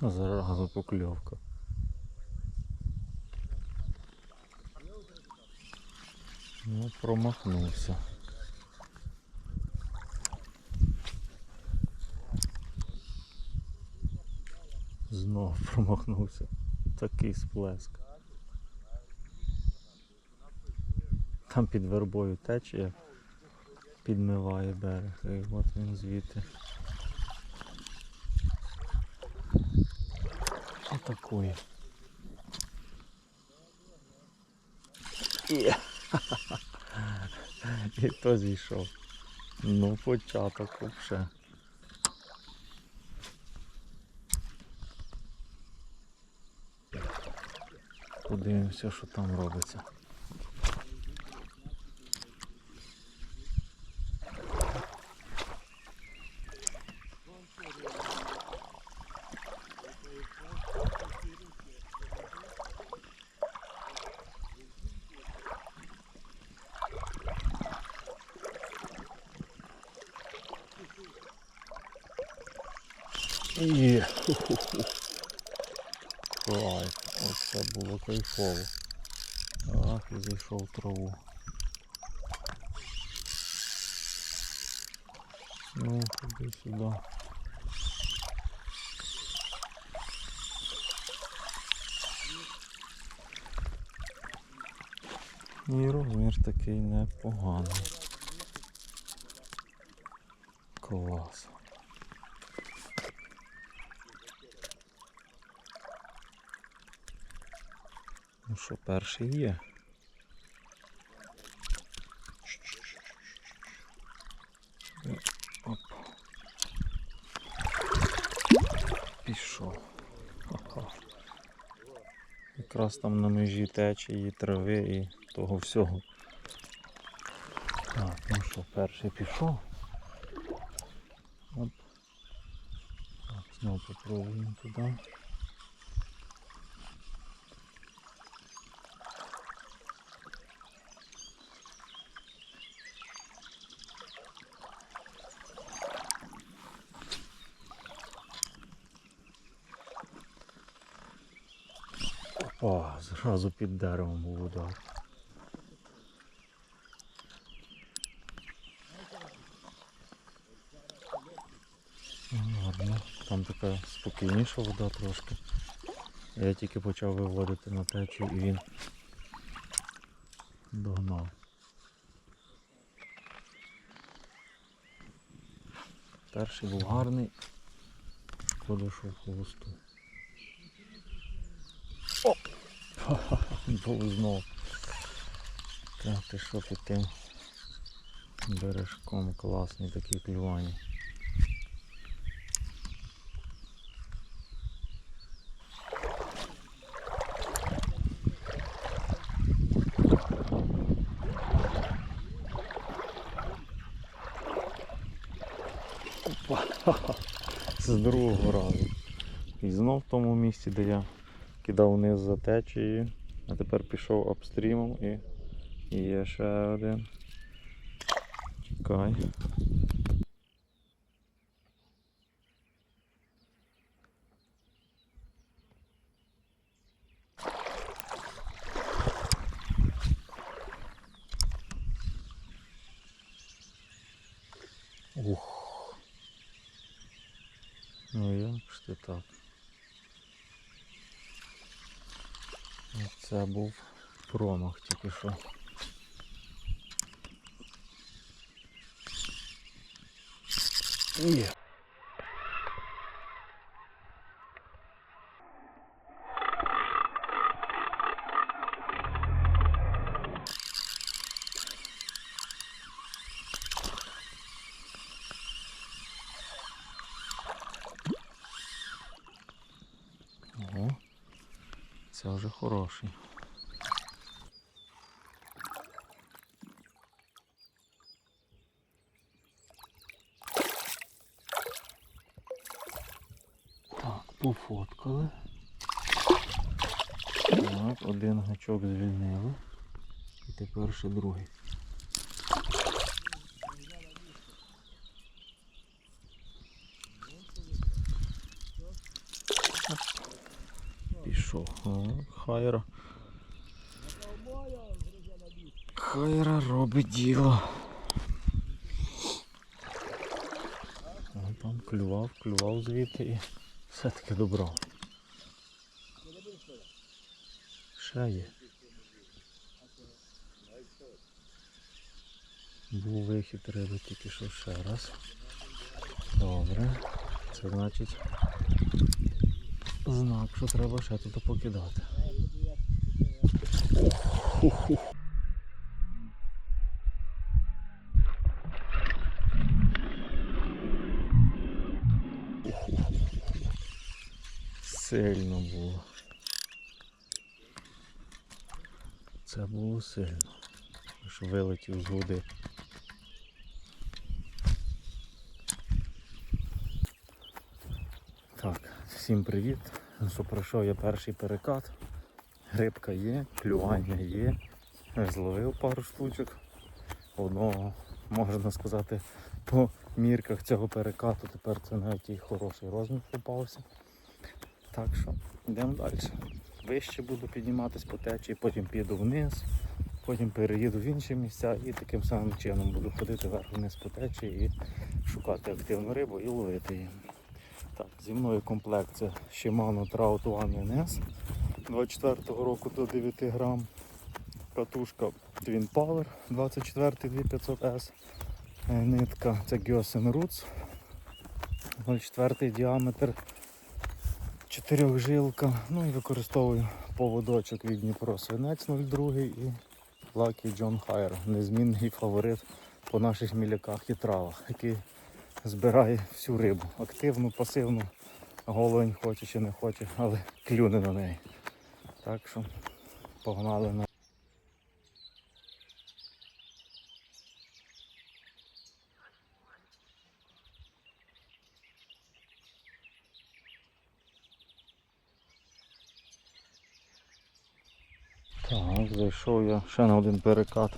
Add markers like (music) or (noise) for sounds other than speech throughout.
Зараза покльовка. Ну, промахнувся. Знов промахнувся. Такий сплеск. Там під вербою течія підмиває берег. І от він звідти. Атакує. Є. (laughs) І то зійшов. Ну, початок вообще. Подивимося, що там робиться. Є. Кайф. Оце було кайфово. Ах, і зайшов в траву. Ну, ходи сюди. І розмір такий непоганий. Клас. Що, перший є. Оп. Пішов. Якраз там на межі течії, трави і того всього. Так, ну що, перший пішов. Оп. Так, знову попробуємо туди. Опа, зразу під деревом був удар. Гарно. Там така спокійніша вода трошки. Я тільки почав виводити на течію і він догнав. Перший був гарний, шкода, що в хвосту. (laughs) Був знов. Так, що під тим бережком класний такий клювання. Опа, (laughs) з другого разу. І знов в тому місці, де я кидав вниз за течією, а тепер пішов апстрімом і, і є ще один. Чекай. Ух. Ну як ж ти так? Це був промах тільки що. Є. Це вже хороший. Так, пофоткали. Так, один гачок звільнили. І тепер ще другий. Ну, Хайра. Хайра робить діло. А там клював, клював звідти і все-таки добрав. Ще є. Був вихід риби тільки що ще раз. Добре. Це значить знак, що треба ще тут покидати. Сильно було. Це було сильно. Аж вилетів з води. Так, всім привіт. Що пройшов я перший перекат. Рибка є, клювання є. Зловив пару штучок. Одного, можна сказати, по мірках цього перекату тепер це навіть і хороший розмір попався. Так що йдемо далі. Вище буду підніматись по течії, потім піду вниз, потім переїду в інші місця і таким самим чином буду ходити вверх-вниз по течії і шукати активну рибу і ловити її. Так, зі мною комплект це Shimano Trout One NS 24-го року до 9 грам. Катушка Twin Power 24 2500S. Е, Нитка це Gyosen Roots 0,4 діаметр. Чотирьохжилка. Ну і використовую поводочок від Дніпро Свинець 02 і Лакі Джон Хайер. незмінний фаворит по наших міляках і травах, який збирає всю рибу. Активну, пасивну, головень хоче чи не хоче, але клюне на неї. Так що погнали на. Так, зайшов я ще на один перекат.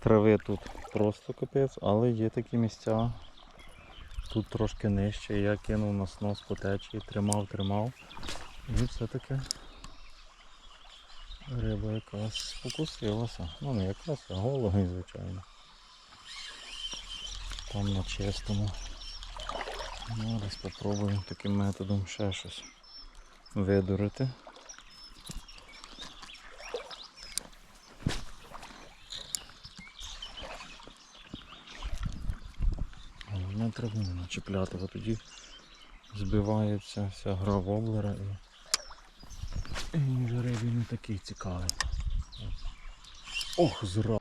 Трави тут просто капець, але є такі місця, Тут трошки нижче, я кинув на снос по тримав, тримав. І все-таки риба якась покусилася. Ну не якась, а головий, звичайно. Там на чистому. Ну, спробуємо таким методом ще щось видурити. Не начіпляти, бо тоді збивається вся гра воблера і, і вже рибі не такий цікавий. Ох, зра.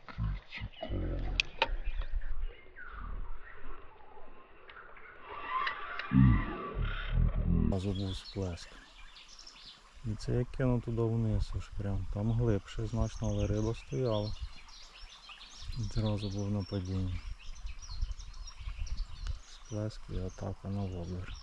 Був сплеск. І це я кинув туди вниз аж прям. Там глибше значно, але риба стояла. Зразу був на падінні. Сплеск і атака на воблер.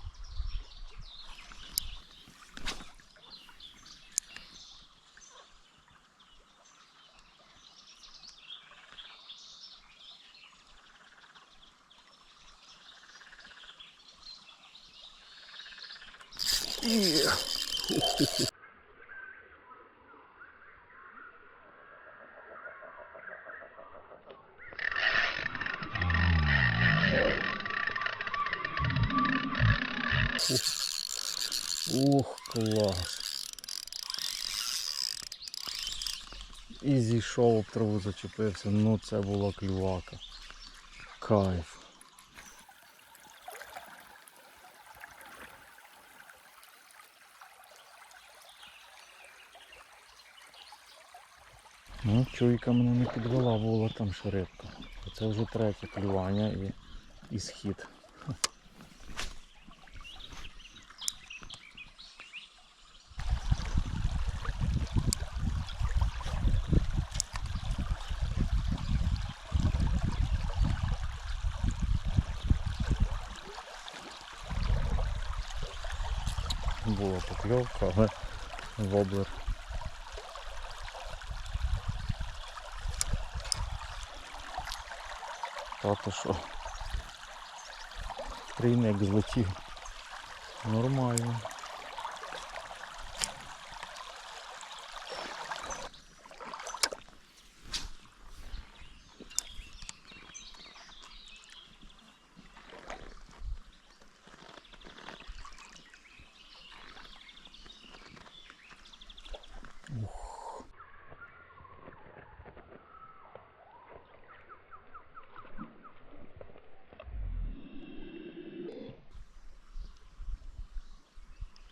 Ух, клас. І зійшов об траву зачепився. Ну це була клювака. Кайф. Ну, чуйка мене не підвела, була там ще рибка. Це вже третє клювання і, і схід. Була покльовка, але воблер. Та що? Трійник злетів. Нормально.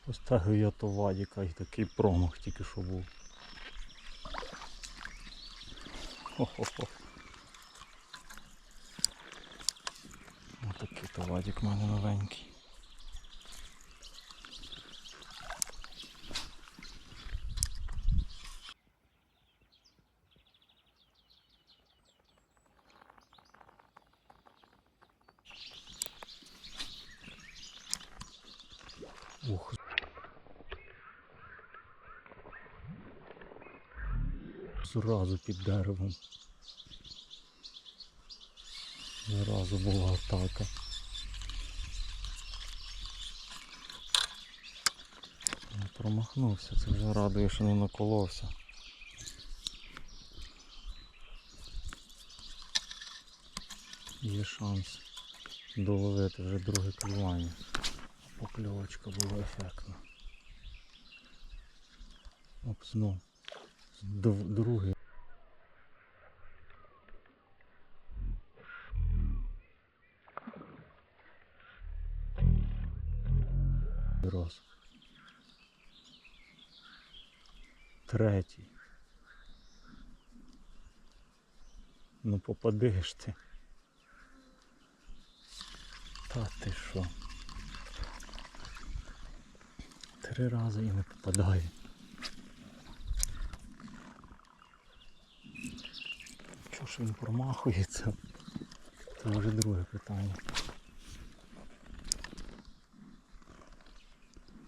Поставив я то якась такий промах тільки що був. Хо-хо-хо. Отакий то Вадік в мене новенький. Ух. Зразу під деревом. Зразу була атака. Не промахнувся, це вже радує, що не наколовся. Є шанс доловити вже друге клювання. Покльовочка була ефектна. Оп, знов. Другий. Раз. Третій. Ну попадеш ти. Та ти що? Три рази і не попадає. Чого ж він промахується? Це вже друге питання.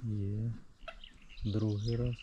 Є. Другий раз.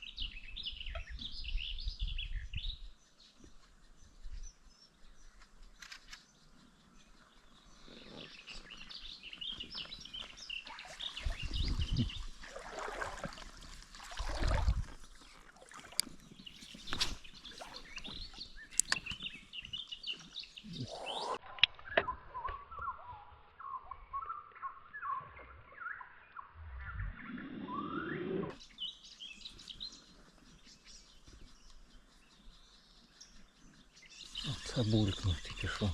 Оце булькнув тільки що.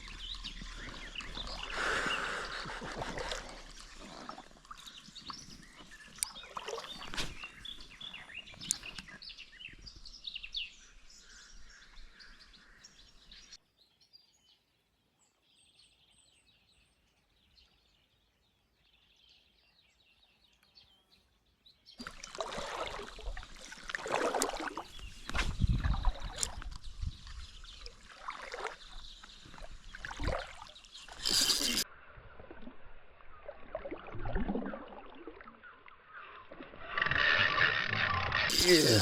Є.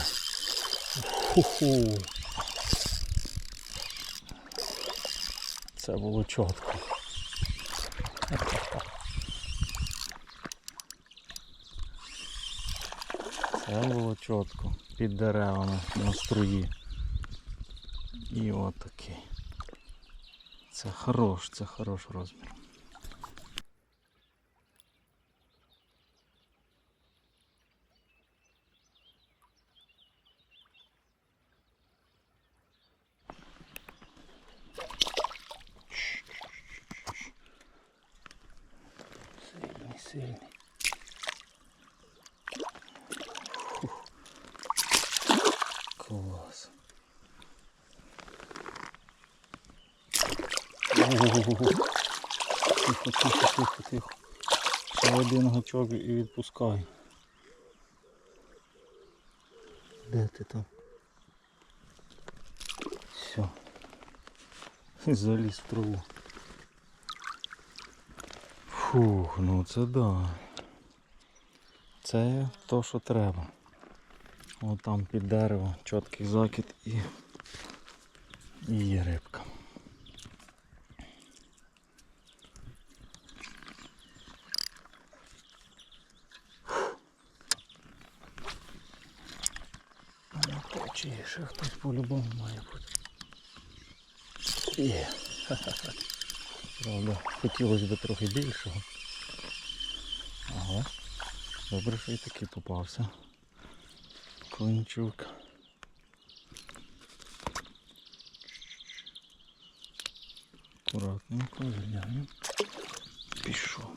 Ху-ху. Чітко. Це було чітко. Під деревами на струї. І отакий. Це хорош, це хорош розмір. Гачок і відпускай. Де ти там? Все. (laughs) Заліз в траву. Фух, ну це да. Це то, що треба. От там під дерево, чіткий закид і, і є рибка. Ну, то чи хтось по-любому має бути. Є. (laughs) Правда, хотілося б трохи більшого. Ага. Добре, що і такий попався. Клинчук. Акуратненько звільняємо. Пішов.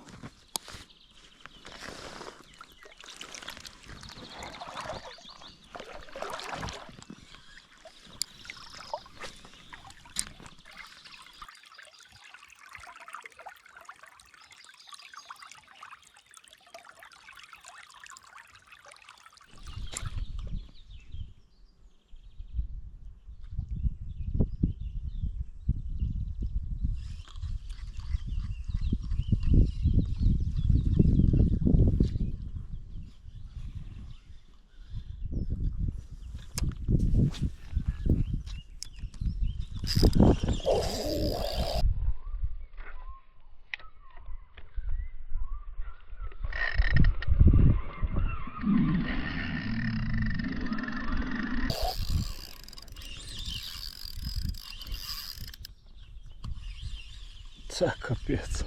Це капець.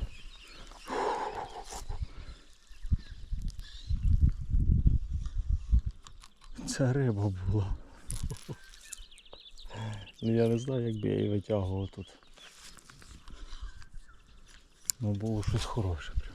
Це риба була. Ну я не знаю, як би я її витягував тут. Ну було щось хороше прям.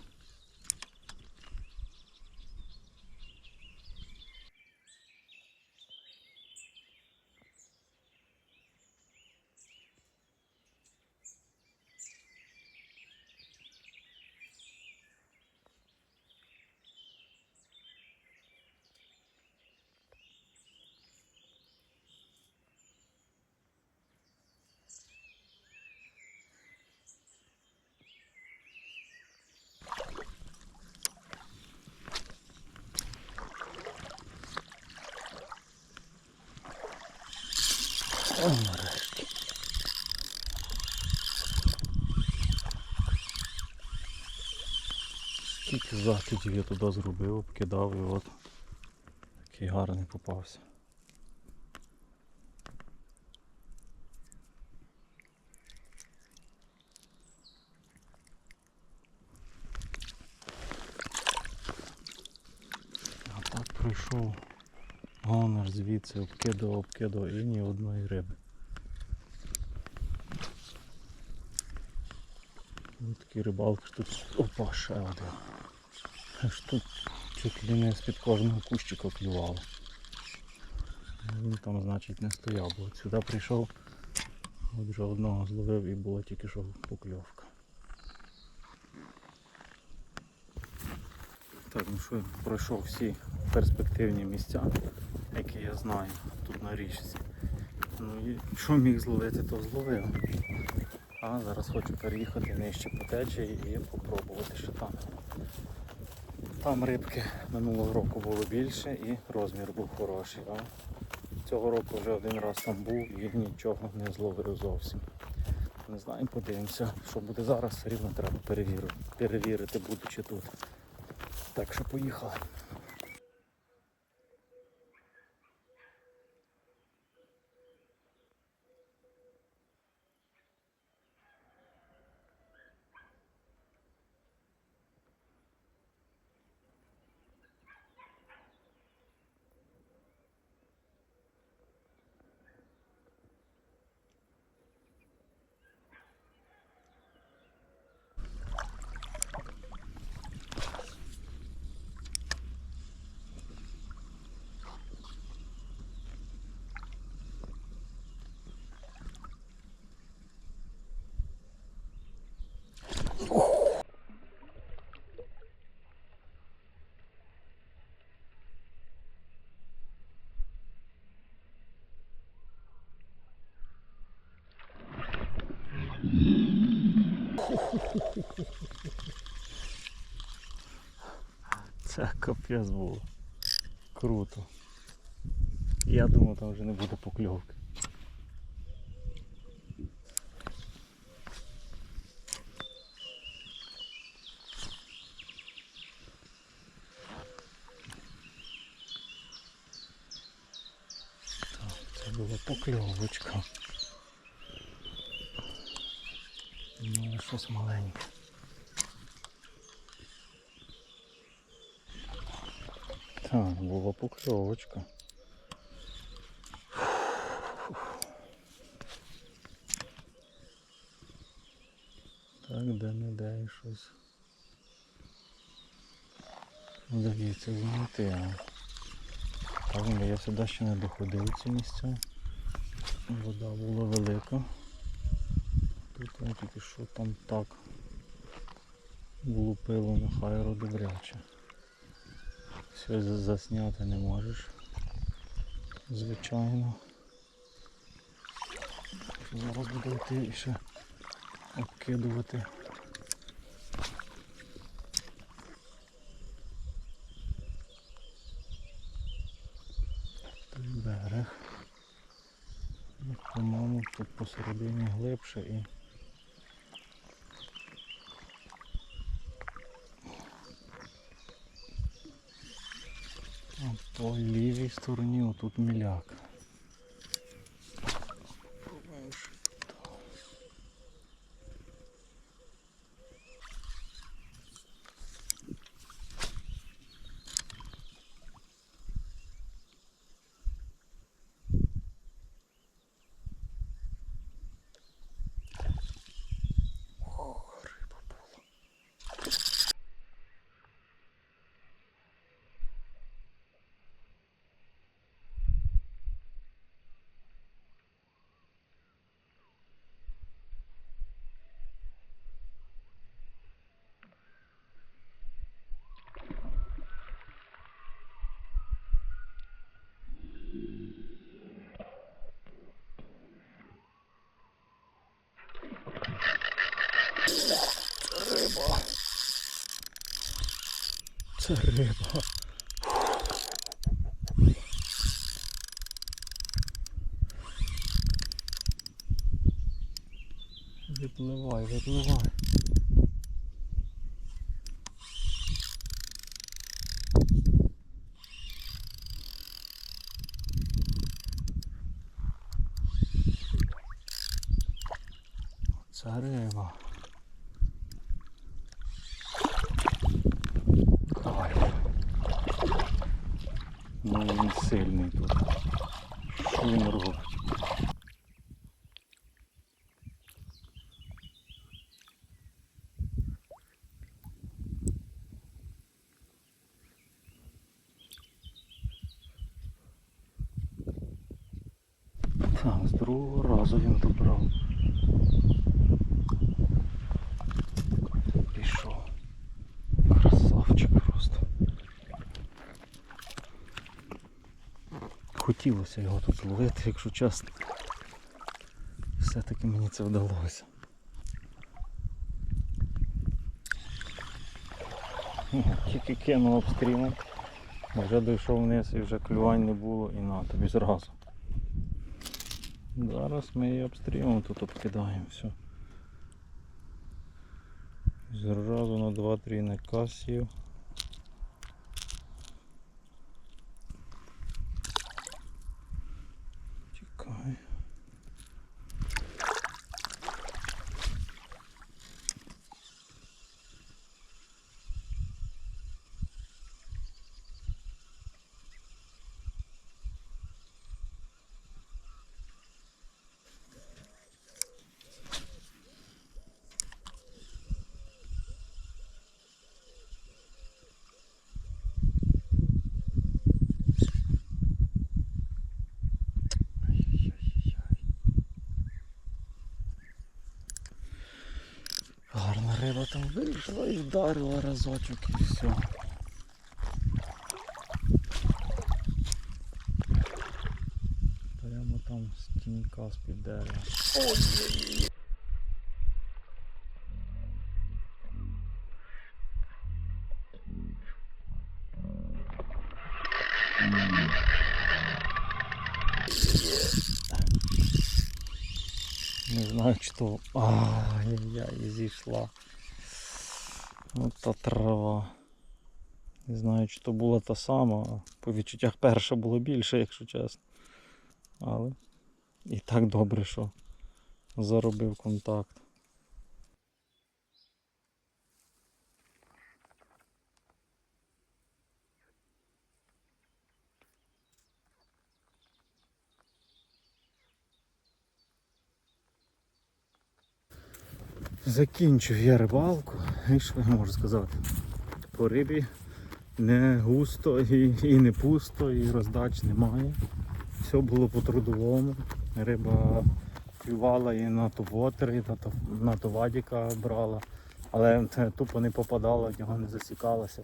Скільки закидів я туди зробив, обкидав і от такий гарний попався. А так пройшов гонор звідси, обкидав, обкидав і ні одної риби. Ось такі рибалки ж тут. Опа, ще один. Аж тут чуть ли не з-під кожного кущика клювало. Він там, значить, не стояв, бо от сюди прийшов, от вже одного зловив і була тільки що покльовка. Так, ну що, пройшов всі перспективні місця, які я знаю тут на річці. Ну і що міг зловити, то зловив. А зараз хочу переїхати нижче по течії і попробувати, що там. Там рибки минулого року було більше і розмір був хороший. А цього року вже один раз там був і нічого не зловив зовсім. Не знаю, подивимося, що буде зараз, рівно треба перевірити, перевірити будучи тут. Так що поїхали. Це капець було. Круто. Я думав, там вже не буде покльовки. Так, це була покльовочка. Ну, але щось маленьке. Так, покльовочка. Так, де не де і щось. Вдається знайти, а так, бо я сюди ще не доходив ці місця. Вода була велика. Тут я тільки що там так влупило на хайро. Все засняти не можеш. Звичайно. Зараз буду йти і ще обкидувати. Берег. По-моєму, тут посередині глибше і. По лівій стороні отут міляк. Це риба. Випливай, випливай. Це риба. Кайф. Ну він сильний тут. Що робить? Так, з другого разу він добрав. Пішов. Красавчик просто. Хотілося його тут зловити, якщо чесно. Все-таки мені це вдалося. Тільки кинув обстрімом. Вже дійшов вниз і вже клювань не було і на тобі зразу. Зараз ми її обстрімом тут обкидаємо все. Зразу на 2-3 на сів. Чекай. Гарна риба там вийшла і вдарила разочок і все. Прямо там з тінька з-під дерева. Не знаю, чи то. Ай-яй, зійшла. От та трава. Не знаю, чи то була та сама. По відчуттях перша було більше, якщо чесно. Але і так добре, що заробив контакт. Закінчив я рибалку. І що я можу сказати? По рибі не густо і, і не пусто, і роздач немає. Все було по трудовому. Риба клювала і на тувотер, і на, товадіка брала. Але тупо не попадала, в нього не засікалася.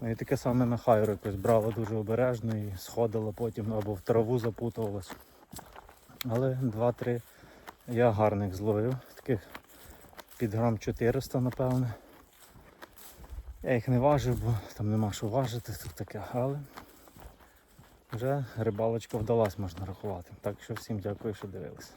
Ну, І таке саме на хайру якось брала дуже обережно і сходила потім або в траву запутувалась. Але 2-3 я гарних зловив. Під грам 400, напевне. Я їх не важив, бо там нема що важити, тут таке, але вже рибалочка вдалась, можна рахувати. Так що всім дякую, що дивилися.